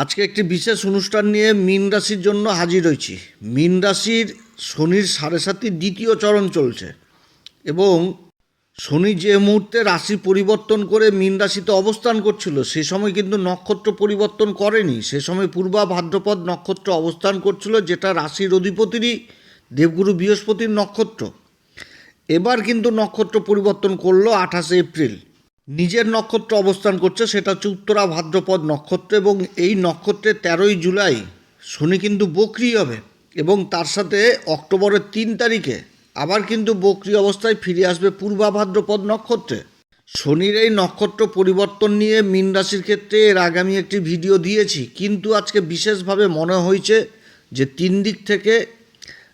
আজকে একটি বিশেষ অনুষ্ঠান নিয়ে মীন রাশির জন্য হাজির হয়েছি। মীন রাশির শনির সাড়ে সাতির দ্বিতীয় চরণ চলছে এবং শনি যে মুহূর্তে রাশি পরিবর্তন করে মীন রাশিতে অবস্থান করছিল, সে সময় কিন্তু নক্ষত্র পরিবর্তন করেনি। সে সময় পূর্বা ভাদ্রপদ নক্ষত্র অবস্থান করছিল, যেটা রাশির অধিপতিরই দেবগুরু বৃহস্পতির নক্ষত্র। এবার কিন্তু নক্ষত্র পরিবর্তন করল আঠাশে এপ্রিল। নিজের নক্ষত্র অবস্থান করছে, সেটা হচ্ছে উত্তরা ভাদ্রপদ নক্ষত্র এবং এই নক্ষত্রের তেরোই জুলাই শনি কিন্তু বকরি হবে এবং তার সাথে অক্টোবরের তিন তারিখে আবার কিন্তু বকরি অবস্থায় ফিরে আসবে পূর্বা ভাদ্রপদ নক্ষত্রে। শনির এই নক্ষত্র পরিবর্তন নিয়ে মীন রাশির ক্ষেত্রে এর আগামী একটি ভিডিও দিয়েছি, কিন্তু আজকে বিশেষভাবে মনে হয়েছে যে তিন দিক থেকে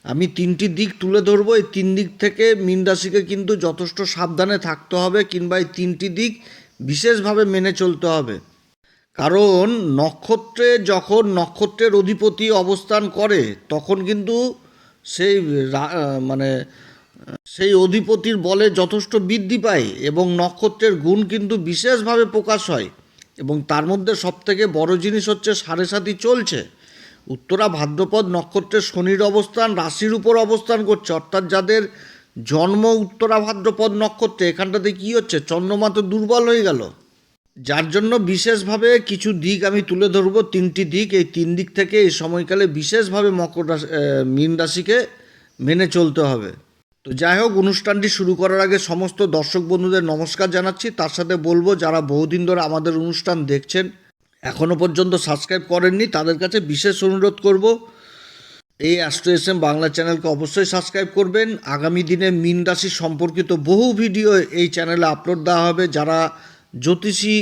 আমি তিনটি দিক তুলে ধরবো। এই তিন দিক থেকে মীন রাশিকে কিন্তু যথেষ্ট সাবধানে থাকতে হবে কিংবা এই তিনটি দিক বিশেষভাবে মেনে চলতে হবে। কারণ নক্ষত্রে যখন নক্ষত্রের অধিপতি অবস্থান করে, তখন কিন্তু সেই মানে সেই অধিপতির বলে যথেষ্ট বৃদ্ধি পায় এবং নক্ষত্রের গুণ কিন্তু বিশেষভাবে প্রকাশ হয় এবং তার মধ্যে সবথেকে বড় জিনিস হচ্ছে সাড়ে সাতি চলছে। উত্তরা ভাদ্রপদ নক্ষত্রের শনির অবস্থান, রাশির উপর অবস্থান করছে। অর্থাৎ যাদের জন্ম উত্তরা ভাদ্রপদ নক্ষত্রে, এখানটাতে কি হচ্ছে? চন্দ্রমা তো দুর্বল হয়ে গেল। যার জন্য বিশেষভাবে কিছু দিক আমি তুলে ধরবো, তিনটি দিক। এই তিন দিক থেকে এই সময়কালে বিশেষভাবে মকর রাশি মীন রাশিকে মেনে চলতে হবে। তো যাই হোক, অনুষ্ঠানটি শুরু করার আগে সমস্ত দর্শক বন্ধুদের নমস্কার জানাচ্ছি। তার সাথে বলব, যারা বহুদিন ধরে আমাদের অনুষ্ঠান দেখছেন এখনও পর্যন্ত সাবস্ক্রাইব করেননি, তাদের কাছে বিশেষ অনুরোধ করব, এই অ্যাস্ট্রো এস এম বাংলা চ্যানেলকে অবশ্যই সাবস্ক্রাইব করবেন। আগামী দিনে মিন রাশি সম্পর্কিত বহু ভিডিও এই চ্যানেলে আপলোড দেওয়া হবে। যারা জ্যোতিষী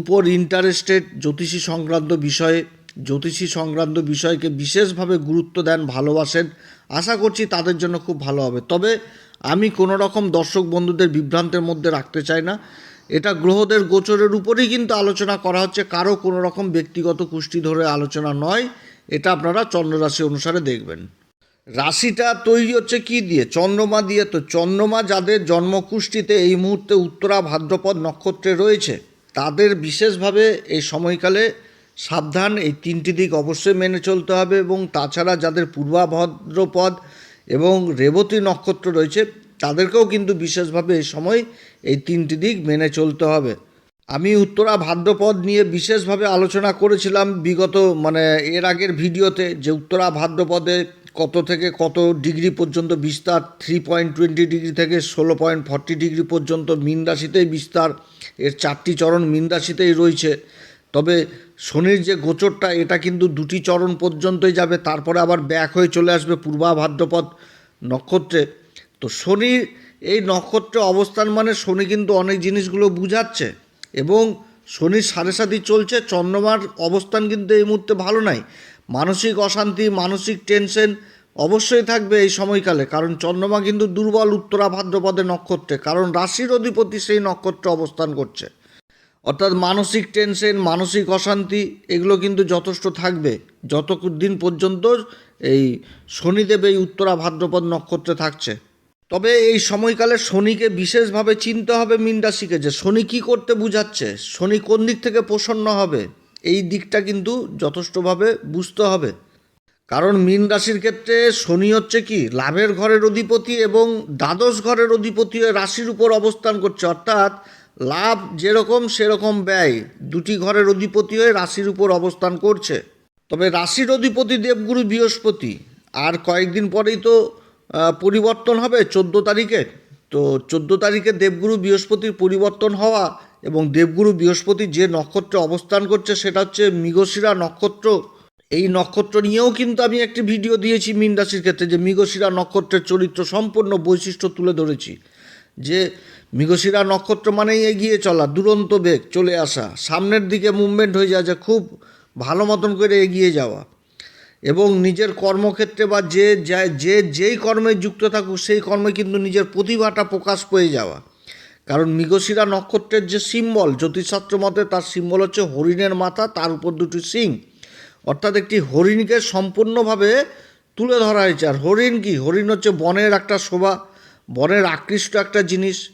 উপর ইন্টারেস্টেড জ্যোতিষী সংক্রান্ত বিষয়ে, জ্যোতিষী সংক্রান্ত বিষয়কে বিশেষভাবে গুরুত্ব দেন, ভালোবাসেন, আশা করছি তাদের জন্য খুব ভালো হবে। তবে আমি কোনো রকম দর্শক বন্ধুদের বিভ্রান্তের মধ্যে রাখতে চাই না। এটা গ্রহদের গোচরের উপরেই কিন্তু আলোচনা করা হচ্ছে। কারও কোনো রকম ব্যক্তিগত কুষ্টি ধরে আলোচনা নয়। এটা আপনারা চন্দ্ররাশি অনুসারে দেখবেন। রাশিটা তৈরি হচ্ছে কি দিয়ে? চন্দ্রমা দিয়ে। তো চন্দ্রমা যাদের জন্মকুষ্ঠিতে এই মুহূর্তে উত্তরা ভাদ্রপদ নক্ষত্রে রয়েছে, তাদের বিশেষভাবে এই সময়কালে সাবধান। এই তিনটি দিক অবশ্যই মেনে চলতে হবে এবং তাছাড়া যাদের পূর্বাভদ্রপদ এবং রেবতী নক্ষত্র রয়েছে তাদেরকেও কিন্তু বিশেষভাবে এই সময় এই তিনটি দিক মেনে চলতে হবে। আমি উত্তরা ভাদ্রপদ নিয়ে বিশেষভাবে আলোচনা করেছিলাম বিগত মানে এর আগের ভিডিওতে যে উত্তরা ভাদ্রপদে কত থেকে কত ডিগ্রি পর্যন্ত বিস্তার থ্রি পয়েন্ট টোয়েন্টি ডিগ্রি থেকে ষোলো পয়েন্ট ফর্টি ডিগ্রি পর্যন্ত মিন রাশিতেই বিস্তার, এর চারটি চরণ মিন রাশিতেই রয়েছে। তবে শনির যে গোচরটা, এটা কিন্তু দুটি চরণ পর্যন্তই যাবে, তারপরে আবার ব্যাক হয়ে চলে আসবে পূর্বা ভাদ্রপদ নক্ষত্রে। তো শনি, এই নক্ষত্রে অবস্থান মানে শনি কিন্তু অনেক জিনিসগুলো বুঝাচ্ছে এবং শনির সাড়ে সাথে চলছে, চন্দ্রমার অবস্থান কিন্তু এই মুহূর্তে ভালো নাই। মানসিক অশান্তি, মানসিক টেনশন অবশ্যই থাকবে এই সময়কালে, কারণ চন্দ্রমা কিন্তু দুর্বল উত্তরা ভাদ্রপদে নক্ষত্রে, কারণ রাশির অধিপতি সেই নক্ষত্রে অবস্থান করছে। অর্থাৎ মানসিক টেনশন, মানসিক অশান্তি, এগুলো কিন্তু যথেষ্ট থাকবে। যত দিন পর্যন্ত এই শনিদেব এই উত্তরা ভাদ্রপদ নক্ষত্রে থাকছে। তবে এই সময়কালে শনিকে বিশেষভাবে চিনতে হবে মীন রাশিকে যে শনি কী করতে বুঝাচ্ছে, শনি কোন দিক থেকে প্রসন্ন হবে, এই দিকটা কিন্তু যথেষ্টভাবে বুঝতে হবে। কারণ মীন রাশির ক্ষেত্রে শনি হচ্ছে কি, লাভের ঘরের অধিপতি এবং দ্বাদশ ঘরের অধিপতি হয়ে রাশির উপর অবস্থান করছে। অর্থাৎ লাভ যেরকম সেরকম ব্যয় দুটি ঘরের অধিপতি হয়ে রাশির উপর অবস্থান করছে। তবে রাশির অধিপতি দেবগুরু বৃহস্পতি, আর কয়েকদিন পরেই তো পরিবর্তন হবে চোদ্দ তারিখে। তো চোদ্দ তারিখে দেবগুরু বৃহস্পতির পরিবর্তন হওয়া এবং দেবগুরু বৃহস্পতি যে নক্ষত্রে অবস্থান করছে সেটা হচ্ছে মৃগশিরা নক্ষত্র। এই নক্ষত্র নিয়েও কিন্তু আমি একটি ভিডিও দিয়েছি মীন রাশির ক্ষেত্রে যে মৃগশিরা নক্ষত্রের চরিত্র সম্পূর্ণ বৈশিষ্ট্য তুলে ধরেছি। যে মৃগশিরা নক্ষত্র মানেই এগিয়ে চলা, দুরন্ত বেগ, চলে আসা, সামনের দিকে মুভমেন্ট হয়ে যায় যে খুব ভালো মতন করে এগিয়ে যাওয়া। এবং নিজের কর্মক্ষেত্রে বা যে যা- যেই কর্মে যুক্ত থাকুক, সেই কর্মে কিন্তু নিজের প্রতিভাটা প্রকাশ পেয়ে যাওয়া। কারণ মৃগশিরা নক্ষত্রের যে সিম্বল, জ্যোতিষশাস্ত্র মতে তার সিম্বল হচ্ছে হরিণের মাথা, তার উপর দুটি সিং। অর্থাৎ একটি হরিণকে সম্পূর্ণভাবে তুলে ধরা হয়েছে। আর হরিণ কি? হরিণ হচ্ছে বনের একটা শোভা, বনের আকৃষ্ট একটা জিনিস,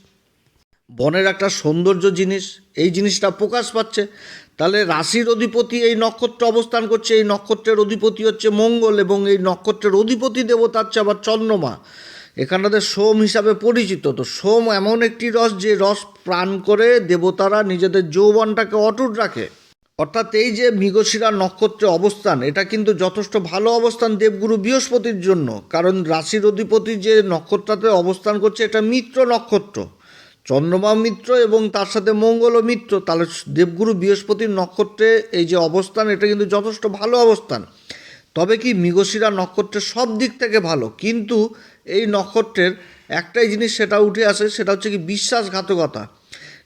বনের একটা সৌন্দর্য জিনিস। এই জিনিসটা প্রকাশ পাচ্ছে। তাহলে রাশির অধিপতি এই নক্ষত্র অবস্থান করছে, এই নক্ষত্রের অধিপতি হচ্ছে মঙ্গল এবং এই নক্ষত্রের অধিপতি দেবতা হচ্ছে আবার চন্দ্রমা। এখানটাতে সোম হিসাবে পরিচিত, তো সোম এমন একটি রস যে রস প্রাণ করে দেবতারা নিজেদের যৌবনটাকে অটুট রাখে। অর্থাৎ এই যে মৃগশিরা নক্ষত্রে অবস্থান, এটা কিন্তু যথেষ্ট ভালো অবস্থান দেবগুরু বৃহস্পতির জন্য। কারণ রাশির অধিপতি যে নক্ষত্রতে অবস্থান করছে, এটা মিত্র নক্ষত্র। চন্দ্রমা মিত্র এবং তার সাথে মঙ্গল মিত্র, তাহলে দেবগুরু বৃহস্পতির নক্ষত্রে এই যে অবস্থান, এটা কিন্তু যথেষ্ট ভালো অবস্থান। তবে কি মৃগশিরা নক্ষত্রের সব দিক থেকে ভালো? কিন্তু এই নক্ষত্রের একটাই জিনিস সেটা উঠে আসে, সেটা হচ্ছে কি বিশ্বাসঘাতকতা।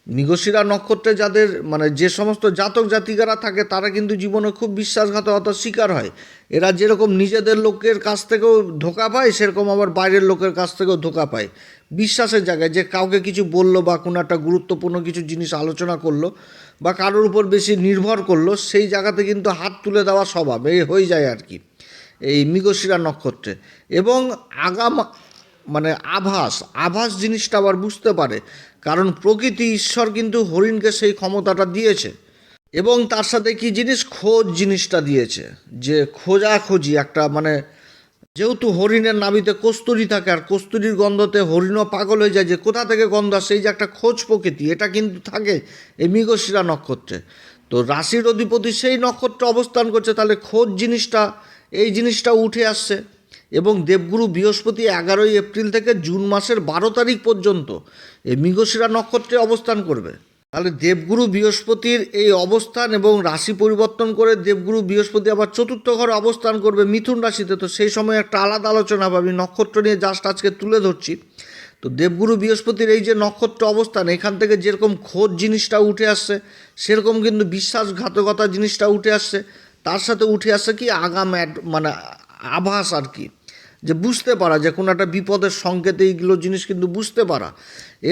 মৃগশিরা নক্ষত্রে যাদের মানে যে সমস্ত জাতক জাতিকারা থাকে, তারা কিন্তু জীবনে খুব বিশ্বাসঘাতকতার শিকার হয়। এরা যেরকম নিজেদের লোকের কাছ থেকেও ধোকা পায়, সেরকম আবার বাইরের লোকের কাছ থেকেও ধোকা পায়। বিশ্বাসের জায়গায় যে কাউকে কিছু বলল বা কোনো একটা গুরুত্বপূর্ণ কিছু জিনিস আলোচনা করল বা কারোর উপর বেশি নির্ভর করল, সেই জায়গাতে কিন্তু হাত তুলে দেওয়া স্বভাব, এই হয়ে যায় আর কি, এই মৃগশিরা নক্ষত্রে। এবং আগাম মানে আভাস আভাস জিনিসটা আবার বুঝতে পারে। কারণ প্রকৃতি ঈশ্বর কিন্তু হরিণকে সেই ক্ষমতাটা দিয়েছে। এবং তার সাথে কি জিনিস? খোঁজ জিনিসটা দিয়েছে। যে খোঁজাখুঁজি একটা মানে যেহেতু হরিণের নাবিতে কস্তুরি থাকে আর কস্তুরির গন্ধতে হরিণও পাগল হয়ে যায় যে কোথা থেকে গন্ধ আসে, এই যে একটা খোঁজ প্রকৃতি, এটা কিন্তু থাকে এই মৃগশিরা নক্ষত্রে। তো রাশির অধিপতি সেই নক্ষত্রে অবস্থান করছে, তাহলে খোঁজ জিনিসটা, এই জিনিসটা উঠে আসছে। এবং দেবগুরু বৃহস্পতি এগারোই এপ্রিল থেকে জুন মাসের বারো তারিখ পর্যন্ত এই মৃগশিরা নক্ষত্রে অবস্থান করবে। তাহলে দেবগুরু বৃহস্পতির এই অবস্থান এবং রাশি পরিবর্তন করে দেবগুরু বৃহস্পতি আবার চতুর্থ ঘরে অবস্থান করবে মিথুন রাশিতে। তো সেই সময় একটা আলাদা আলোচনা হবে। আমি নক্ষত্র নিয়ে জাস্ট আজকে তুলে ধরছি। তো দেবগুরু বৃহস্পতির এই যে নক্ষত্র অবস্থান, এখান থেকে যেরকম খোঁজ জিনিসটা উঠে আসছে, সেরকম কিন্তু বিশ্বাসঘাতকতা জিনিসটা উঠে আসছে। তার সাথে উঠে আসছে কি আগাম মানে আভাস আর কি। যে বুঝতে পারা, যে কোনো একটা বিপদের সংকেত এইগুলো জিনিস কিন্তু বুঝতে পারা।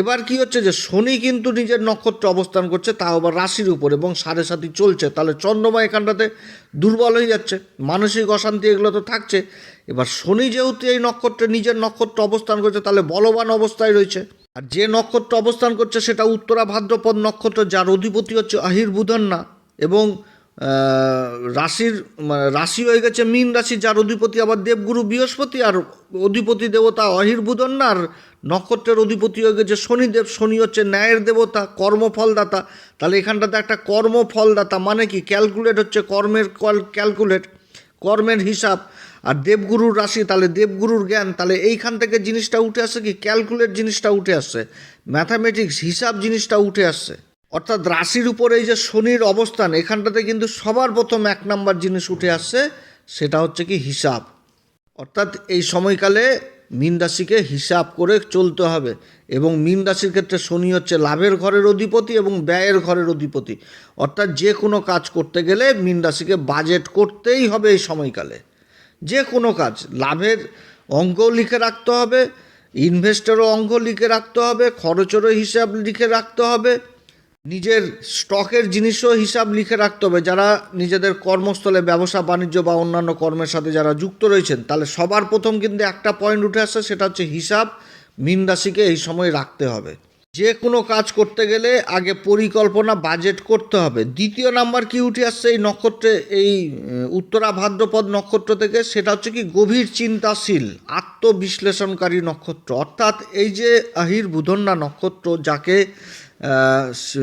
এবার কি হচ্ছে যে শনি কিন্তু নিজের নক্ষত্র অবস্থান করছে, তাও আবার রাশির উপর এবং সাড়ে সাথে চলছে। তাহলে চন্দ্রমা এখানটাতে দুর্বল হয়ে যাচ্ছে, মানসিক অশান্তি এগুলো তো থাকছে। এবার শনি যেহেতু এই নক্ষত্রে নিজের নক্ষত্র অবস্থান করছে, তাহলে বলবান অবস্থায় রয়েছে। আর যে নক্ষত্র অবস্থান করছে সেটা উত্তরা ভাদ্রপদ নক্ষত্র, যার অধিপতি হচ্ছে আহির বুধন্না এবং রাশির মানে রাশি হয়ে গেছে মীন রাশি, যার অধিপতি আবার দেবগুরু, বৃহস্পতি, আর অধিপতি দেবতা অহির আর নক্ষত্রের অধিপতি হয়ে গেছে শনিদেব, শনি হচ্ছে ন্যায়ের দেবতা, কর্মফলদাতা। তাহলে এখানটাতে একটা কর্মফলদাতা মানে কি? ক্যালকুলেট হচ্ছে কর্মের ক্যালকুলেট, কর্মের হিসাব। আর দেবগুরুর রাশি, তাহলে দেবগুরুর জ্ঞান, তাহলে এইখান থেকে জিনিসটা উঠে আসছে কি? ক্যালকুলেট জিনিসটা উঠে আসছে ম্যাথামেটিক্স, হিসাব জিনিসটা উঠে আসছে অর্থাৎ রাশির উপর এই যে শনির অবস্থান, এখানটাতে কিন্তু সবার প্রথম এক নাম্বার জিনিস উঠে আসছে, সেটা হচ্ছে কি হিসাব। অর্থাৎ এই সময়কালে মীন রাশিকে হিসাব করে চলতে হবে এবং মীন রাশির ক্ষেত্রে শনি হচ্ছে লাভের ঘরের অধিপতি এবং ব্যয়ের ঘরের অধিপতি। অর্থাৎ যে কোনো কাজ করতে গেলে মীন রাশিকে বাজেট করতেই হবে এই সময়কালে। যে কোনো কাজ, লাভের অঙ্কও লিখে রাখতে হবে ইনভেস্টেরও অঙ্ক লিখে রাখতে হবে, খরচেরও হিসাব লিখে রাখতে হবে। নিজের স্টকের জিনিসও হিসাব লিখে রাখতে হবে। যারা নিজেদের কর্মস্থলে ব্যবসা, বাণিজ্য বা অন্যান্য কর্মের সাথে যারা যুক্ত রয়েছেন, তাহলে সবার প্রথম কিন্তু একটা পয়েন্ট উঠে আসছে সেটা হচ্ছে হিসাব। মীন রাশিকে এই সময় রাখতে হবে। যে কোনো কাজ করতে গেলে আগে পরিকল্পনা বাজেট করতে হবে। দ্বিতীয় নাম্বার কি উঠে আসছে এই নক্ষত্রে, এই উত্তরা ভাদ্রপদ নক্ষত্র থেকে, সেটা হচ্ছে কি গভীর চিন্তাশীল, আত্মবিশ্লেষণকারী নক্ষত্র। অর্থাৎ এই যে আহির বুধন্যা নক্ষত্র, যাকে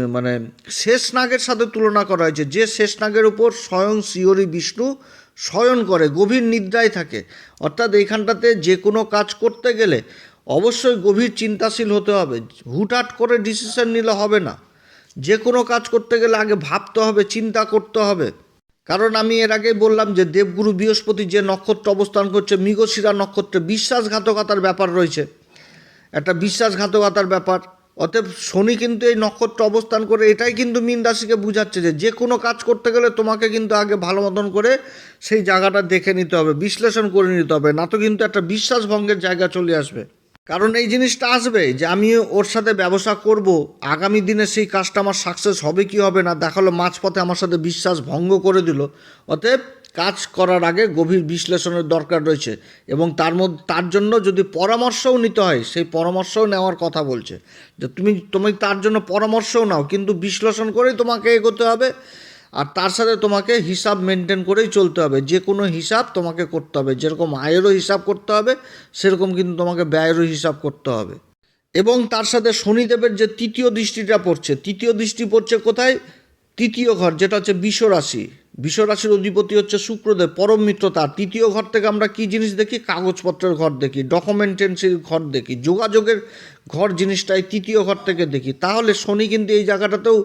মানে শেষ নাগের সাথে তুলনা করা হয়েছে। যে শেষ নাগের উপর স্বয়ং শ্রীহরি বিষ্ণু শয়ন করে, গভীর নিদ্রায় থাকে। অর্থাৎ এইখানটাতে যে কোনো কাজ করতে গেলে অবশ্যই গভীর চিন্তাশীল হতে হবে। হুটহাট করে ডিসিশন নিলে হবে না। যে কোনো কাজ করতে গেলে আগে ভাবতে হবে, চিন্তা করতে হবে। কারণ আমি এর আগে বললাম যে দেবগুরু বৃহস্পতি যে নক্ষত্র অবস্থান করছে, মৃগশিরা নক্ষত্রে বিশ্বাসঘাতকতার ব্যাপার রয়েছে। একটা বিশ্বাসঘাতকতার ব্যাপার। অতএব শনি কিন্তু এই নক্ষত্র অবস্থান করে, এটাই কিন্তু মীন রাশিকে বুঝাচ্ছে যে যে কোনো কাজ করতে গেলে তোমাকে কিন্তু আগে ভালো মতন করে সেই জায়গাটা দেখে নিতে হবে, বিশ্লেষণ করে নিতে হবে। না তো কিন্তু একটা বিশ্বাসভঙ্গের জায়গা চলে আসবে। কারণ এই জিনিসটা আসবে যে আমি ওর সাথে ব্যবসা করব, আগামী দিনে সেই কাজটা আমার সাকসেস হবে কি হবে না, দেখাল মাঝপথে আমার সাথে বিশ্বাস ভঙ্গ করে দিল। অতএব কাজ করার আগে গভীর বিশ্লেষণের দরকার রয়েছে এবং তার মধ্যে, তার জন্য যদি পরামর্শও নিতে হয়, সেই পরামর্শও নেওয়ার কথা বলছে। যে তুমি তুমি তার জন্য পরামর্শও নাও, কিন্তু বিশ্লেষণ করেই তোমাকে এগোতে হবে আর তার সাথে তোমাকে হিসাব মেনটেন করেই চলতে হবে। যে কোনো হিসাব তোমাকে করতে হবে। যেরকম আয়েরও হিসাব করতে হবে, সেরকম কিন্তু তোমাকে ব্যয়েরও হিসাব করতে হবে। এবং তার সাথে শনিদেবের যে তৃতীয় দৃষ্টিটা পড়ছে, তৃতীয় দৃষ্টি পড়ছে কোথায়? তৃতীয় ঘর, যেটা হচ্ছে বিষ রাশি বিষ রাশির অধিপতি হচ্ছে শুক্রদেব, পরম মিত্র তার। তৃতীয় ঘর থেকে আমরা কি জিনিস দেখি? কাগজপত্রের ঘর দেখি ডকুমেন্টেন্সির ঘর দেখি, যোগাযোগের ঘর জিনিসটাই তৃতীয় ঘর থেকে দেখি। তাহলে শনি কিন্তু এই জায়গাটাতেও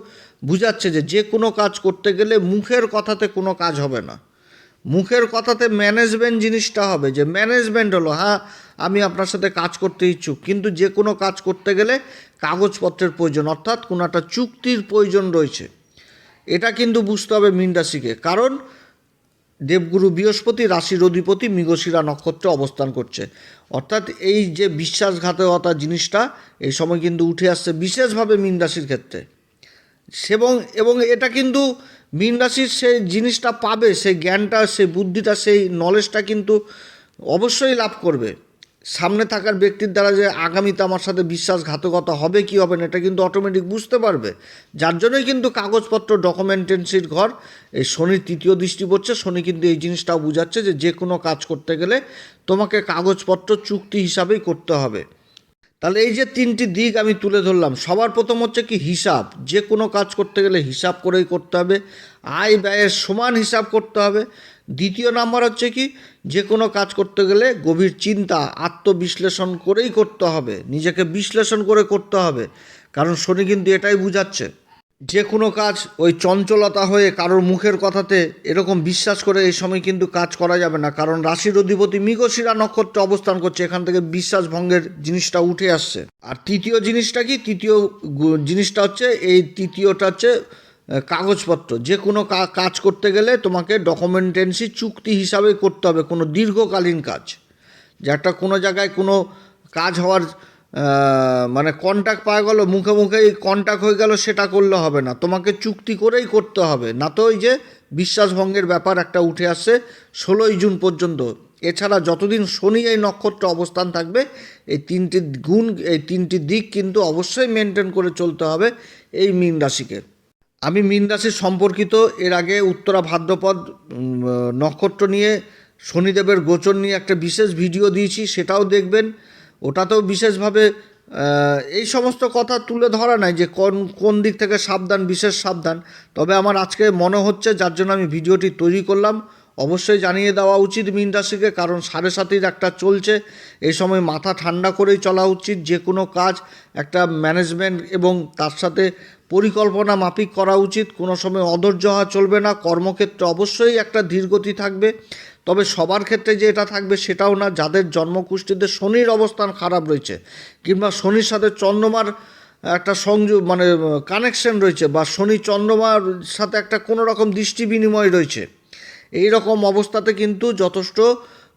বুঝাচ্ছে যে যে কোনো কাজ করতে গেলে মুখের কথাতে কোনো কাজ হবে না। মুখের কথাতে ম্যানেজমেন্ট জিনিসটা হবে যে ম্যানেজমেন্ট হলো হ্যাঁ আমি আপনার সাথে কাজ করতে ইচ্ছুক, কিন্তু যে কোনো কাজ করতে গেলে কাগজপত্রের প্রয়োজন, অর্থাৎ কোনো একটা চুক্তির প্রয়োজন রয়েছে। এটা কিন্তু বুঝতে হবে মীন রাশিকে কারণ দেবগুরু বৃহস্পতি, রাশির অধিপতি মৃগশিরা নক্ষত্রে অবস্থান করছে। অর্থাৎ এই যে বিশ্বাসঘাতকতা জিনিসটা এই সময় কিন্তু উঠে আসছে বিশেষভাবে মীন রাশির ক্ষেত্রে। এবং এবং এটা কিন্তু মীন রাশির সেই জিনিসটা পাবে সেই জ্ঞানটা সেই বুদ্ধিটা, সেই নলেজটা কিন্তু অবশ্যই লাভ করবে। সামনে থাকার ব্যক্তির দ্বারা যে আগামীতে আমার সাথে বিশ্বাসঘাতকতা হবে কি হবে না, এটা কিন্তু অটোমেটিক বুঝতে পারবে। যার জন্যই কিন্তু কাগজপত্র ডকুমেন্টেন্সির ঘর, এই শনির তৃতীয় দৃষ্টি পড়ছে। শনি কিন্তু এই জিনিসটাও বুঝাচ্ছে যে যে কোনো কাজ করতে গেলে তোমাকে কাগজপত্র চুক্তি হিসাবেই করতে হবে। তাহলে এই যে তিনটি দিক আমি তুলে ধরলাম, সবার প্রথম হচ্ছে কি হিসাব। যে কোনো কাজ করতে গেলে হিসাব করেই করতে হবে। আয় ব্যয়ের সমান হিসাব করতে হবে। দ্বিতীয় নাম্বার হচ্ছে কি, যে কোনো কাজ করতে গেলে গভীর চিন্তা, আত্মবিশ্লেষণ করেই করতে হবে, নিজেকে বিশ্লেষণ করে করতে হবে, কারণ শনি কিন্তু এটাই বুঝাচ্ছে। যে কোনো কাজ ওই চঞ্চলতা হয়ে কারোর মুখের কথাতে এরকম বিশ্বাস করে এই সময় কিন্তু কাজ করা যাবে না, কারণ রাশির অধিপতি মৃগশিরা নক্ষত্রে অবস্থান করছে, এখান থেকে বিশ্বাস ভঙ্গের জিনিসটা উঠে আসছে। আর তৃতীয় জিনিসটা কি, তৃতীয় জিনিসটা হচ্ছে এই তৃতীয়টা হচ্ছে কাগজপত্র। যে কোনো কাজ করতে গেলে তোমাকে ডকুমেন্টেন্সি চুক্তি হিসাবে করতে হবে, কোনো দীর্ঘকালীন কাজ। যে একটা কোনো জায়গায় কোনো কাজ হওয়ার মানে কন্ট্যাক্ট পাওয়া গেল, মুখে মুখেই কন্ট্যাক্ট হয়ে গেল, সেটা করলে হবে না। তোমাকে চুক্তি করেই করতে হবে। না তো ওই যে বিশ্বাসভঙ্গের ব্যাপার একটা উঠে আসছে ষোলোই জুন পর্যন্ত। এছাড়া যতদিন শনি এই নক্ষত্র অবস্থান থাকবে, এই তিনটি গুণ, এই তিনটি দিক কিন্তু অবশ্যই মেনটেন করে চলতে হবে এই মীন রাশিকে। আমি মীন রাশির সম্পর্কিত এর আগে উত্তরা ভাদ্রপদ নক্ষত্র নিয়ে, শনিদেবের গোচর নিয়ে একটা বিশেষ ভিডিও দিয়েছি, সেটাও দেখবেন। ওটাতেও বিশেষভাবে এই সমস্ত কথা তুলে ধরা নাই যে কোন কোন দিক থেকে সাবধান, বিশেষ সাবধান। তবে আমার আজকে মনে হচ্ছে যার জন্য আমি ভিডিওটি তৈরি করলাম, অবশ্যই জানিয়ে দেওয়া উচিত মীন রাশিকে, কারণ সাড়ে সাতির একটা চলছে। এই সময় মাথা ঠান্ডা করেই চলা উচিত, যে কোনো কাজ, একটা ম্যানেজমেন্ট এবং তার সাথে পরিকল্পনা মাফিক করা উচিত, কোনো সময় অধৈর্য হওয়া চলবে না, কর্মক্ষেত্রে অবশ্যই একটা ধীরগতি থাকবে। তবে সবার ক্ষেত্রে যে এটা থাকবে সেটাও না, যাদের জন্মকুষ্ঠিতে শনির অবস্থান খারাপ রয়েছে কিংবা শনির সাথে চন্দ্রমার একটা সংযোগ মানে কানেকশন রয়েছে বা শনি চন্দ্রমার সাথে একটা কোনো রকম দৃষ্টি বিনিময় রয়েছে এই রকম অবস্থাতে কিন্তু যথেষ্ট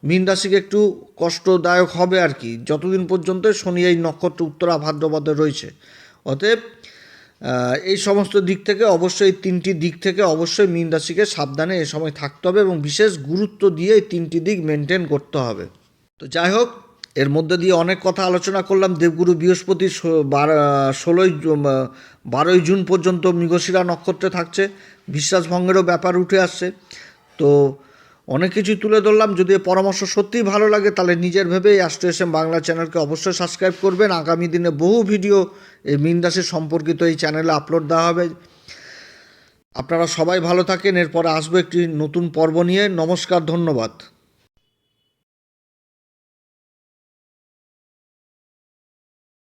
মীন রাশিকে একটু কষ্টদায়ক হবে আর কি। যতদিন পর্যন্ত শনি এই নক্ষত্র উত্তরা ভাদ্রপদে রয়েছে। অতএব এই সমস্ত দিক থেকে অবশ্যই তিনটি দিক থেকে অবশ্যই মীন রাশিকে সাবধানে এ সময় থাকতে হবে এবং বিশেষ গুরুত্ব দিয়ে এই তিনটি দিক মেনটেন করতে হবে। তো যাই হোক, এর মধ্যে দিয়ে অনেক কথা আলোচনা করলাম। দেবগুরু বৃহস্পতি ষোলোই বারোই জুন পর্যন্ত মৃগশিরা নক্ষত্রে থাকছে। বিশ্বাসভঙ্গেরও ব্যাপার উঠে আসছে। তো অনেক কিছুই তুলে ধরলাম। যদি এই পরামর্শ সত্যিই ভালো লাগে, তাহলে নিজের ভেবে এই অ্যাস্ট্রো বাংলা চ্যানেলকে অবশ্যই সাবস্ক্রাইব করবেন। আগামী দিনে বহু ভিডিও এই মিন দাসের সম্পর্কিত এই চ্যানেলে আপলোড দেওয়া হবে। আপনারা সবাই ভালো থাকেন। এরপরে আসব একটি নতুন পর্ব নিয়ে। নমস্কার, ধন্যবাদ।